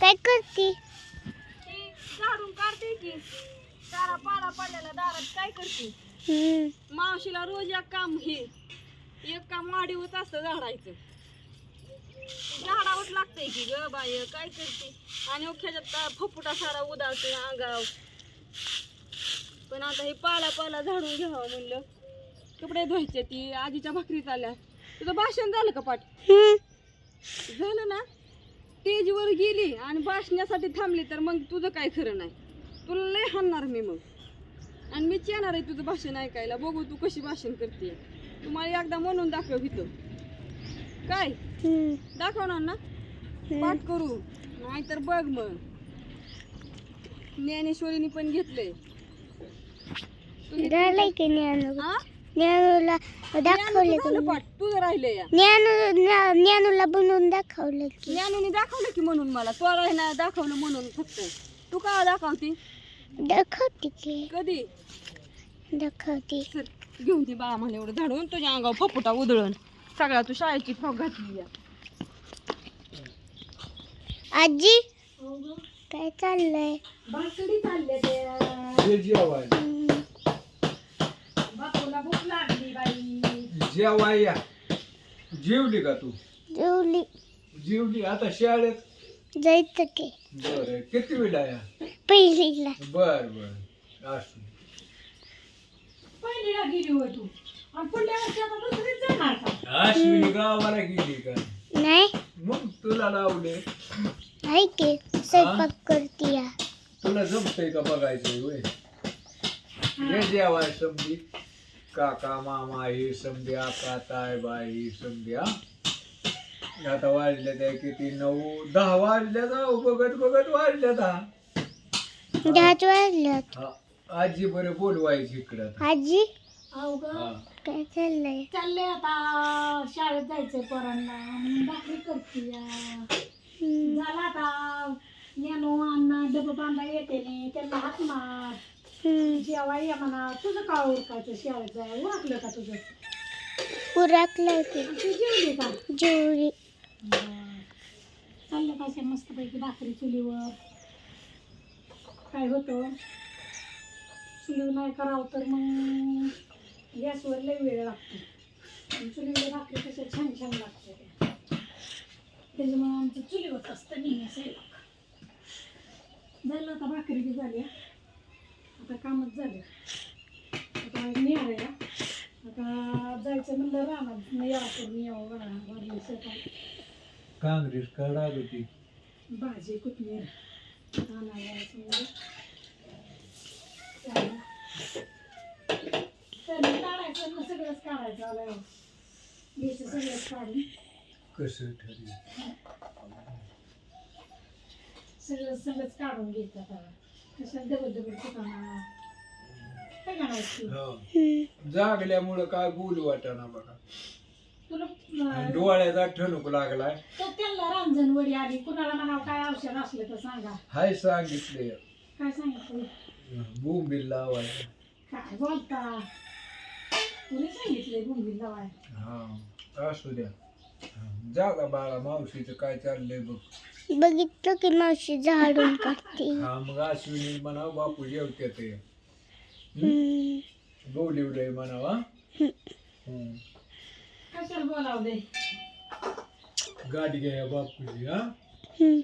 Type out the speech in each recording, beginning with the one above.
काय करते? झाडून काढते की. चारा पाला पडलेला दारात काय करते? हम्म. मावशीला रोज एक काम हे. एक काम वाढी होत असतं झाडायचं. झाडावत लागतंय की ग बाय काय करते? आणि ह्याच्यात फपुटा सारा उदाळते अंगाव पण आता हे पाला पाला झाडून घ्यावं म्हणलं. कपडे धुवायचे ती आजीच्या भाकरी चालल्या. तुझं भाषण झालं का पाठ? हम्म. झालं ना? स्टेजवर गेली आणि भाषणासाठी थांबली तर मग तुझं काय खरं नाही? तुला लय हाणणार मी मग. आणि मीच येणार आहे तुझं भाषण ऐकायला. बघू तू कशी भाषण करते. तुम्हाला एकदा म्हणून दाखव इथं. काय. दाखवणार ना पाठ करू. नाहीतर बघ मग. ज्ञानेश्वरीने पण घेतलंय. हा? ज्ञानूला दाखवलं ज्ञानू ज्ञानूला बनवून दाखवलं की. ज्ञानूने दाखवलं की म्हणून मला. तो राहिना दाखवलं म्हणून फक्त. तू का दाखवते? दाखवते की. कधी? दाखवते. चल घेऊन ती बाळा मला एवढं झाडून. तुझ्या अंगावर फपुटा उधळून. सगळ्या तू शाळेची फ्रॉक घातली. आजी काय चाललंय? भाकरी चालल्या त्या. जे जेवाय हम्म. बापूला भूक लागली बाई. जेवाय. या जेवली का तू? जेवली. जेवली. आता शाळेत? जायचं की. बर. किती वेळा या पहिलीला बर बर. असू. पहिलीला गेली होय तू. आणि पुढल्या वर्षी आता दुसरीच जाणार का? अश्विनी गावाला गेली का? नाही. मग तुला लावले. आहे की. स्वयंपाक करते या. तुला जमतंय का बघायचंय वय हे जेवाय समजी. काका मामा हे समजे आका ताय बाई हे हा आता वाजल्या त्या किती? नऊ दहा वाजल्या जाऊ बघत बघत वाजल्या दहा दहाच वाजल्यात. हा, आजी बरे बोलवायची इकडं आता. आजी? अवघ हा. काय चाललंय? चालले आता शाळेत जायचंय पोरांना. म्हणून भाकरी करते हम्म. झाला आता. नेनो अण्णा डबा बांधा येते ने त्यांना हात मार. जेव्हा या म्हणा. तुझं का उरकायचं शाळेत जाय वाटलं का तुझं? उरकलं की. तू जेवली का? जेवली. चाललं पाहिजे मस्तपैकी भाकरी चुलीवर? काय होतं? चुलीवर नाही करावं तर मग गॅसवर लय वेळ लागतो. चुलीवर भाकरी कशा छान छान लागते त्या. त्याच्यामुळे आमचं चुलीवर असतं नेहमी स्वयंपाक झालं आता भाकरी बी झाली आता कामच झालं. आता आहे आता जायचं म्हणलं राहणार यावं करून यावं वाढली स्वयंपाक काँग्रेस काढा होती? भाजी कोथमीर. तर काढायचं सगळंच काढायचं आलं घ्यायचं सगळंच काढून. कसं ठरलं? सगळं सगळंच काढून घ्यायचं आता. हो. जागल्यामुळं काय बोलू वाटाना बघा. आणि डोळ्याचा ठणूक लागलाय. तो त्यांना रांजणवडी आली. कुणाला म्हणावं? काय औषध असलं तर सांगा. हाय सांगितले. काय सांगितलं? बोंबील काय बोलता? कुणी सांगितलंय भूमी लावाय? हा असू द्या. हा, जागा बाळा मावशीचं काय चाललंय बघ. बघितलं की मावशी झाडून काढते हा मग अश्विनी म्हणावं बापू जेवते ते हम्म. बोलिवलंय म्हणावा हम्म. कशाला बोलावं दे। गाडी घ्या बापूची हा? हम्म.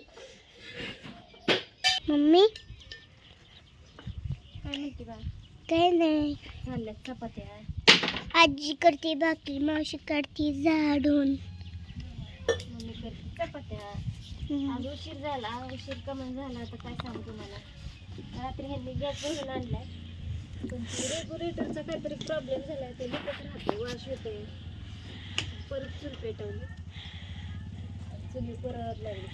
मम्मी? काय नाही आजी करते भाकरी मावशी काढते झाडून आज उशीर झाला उशीर कमी झाला आता काय सांगू तुम्हाला? रात्री ह्यांनी गॅस भरून आणलाय. पण रेग्युलेटरचा काहीतरी प्रॉब्लेम झालाय ते लिपत राहते वाश येते परत चूल पेटवली. चुली परत लागली.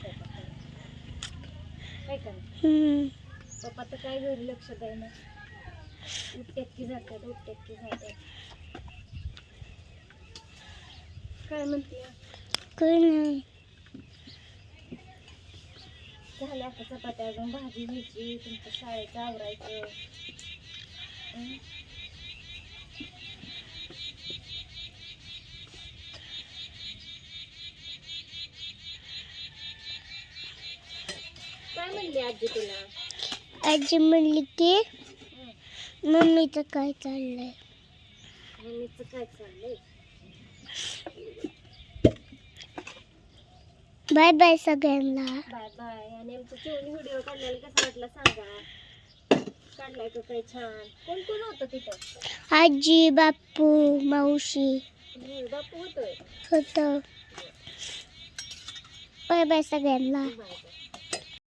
काय का. पप्पा तर काय घरी लक्ष द्यायला उठत्यात की जातात उठत्यात की जातात. काय म्हणते? काय नाही. झाल्या आता चपात्या अजून भाजी घ्यायची तुमचं शाळेचं आवरायचं. हं? म्हणली आजी तुला? आजी म्हणली की मम्मीचं काय चाललंय? मम्मीचं काय चाललंय? बाय बाय सगळ्यांना. बाय बाय आणि आमचं चिवणी व्हिडिओ काढलेला कसा वाटला सांगा. काढलाय तो काय छान. कोण कोण होतं तिथं? आजी बापू मावशी. बापू होतोय. होतं. बाय बाय सगळ्यांना.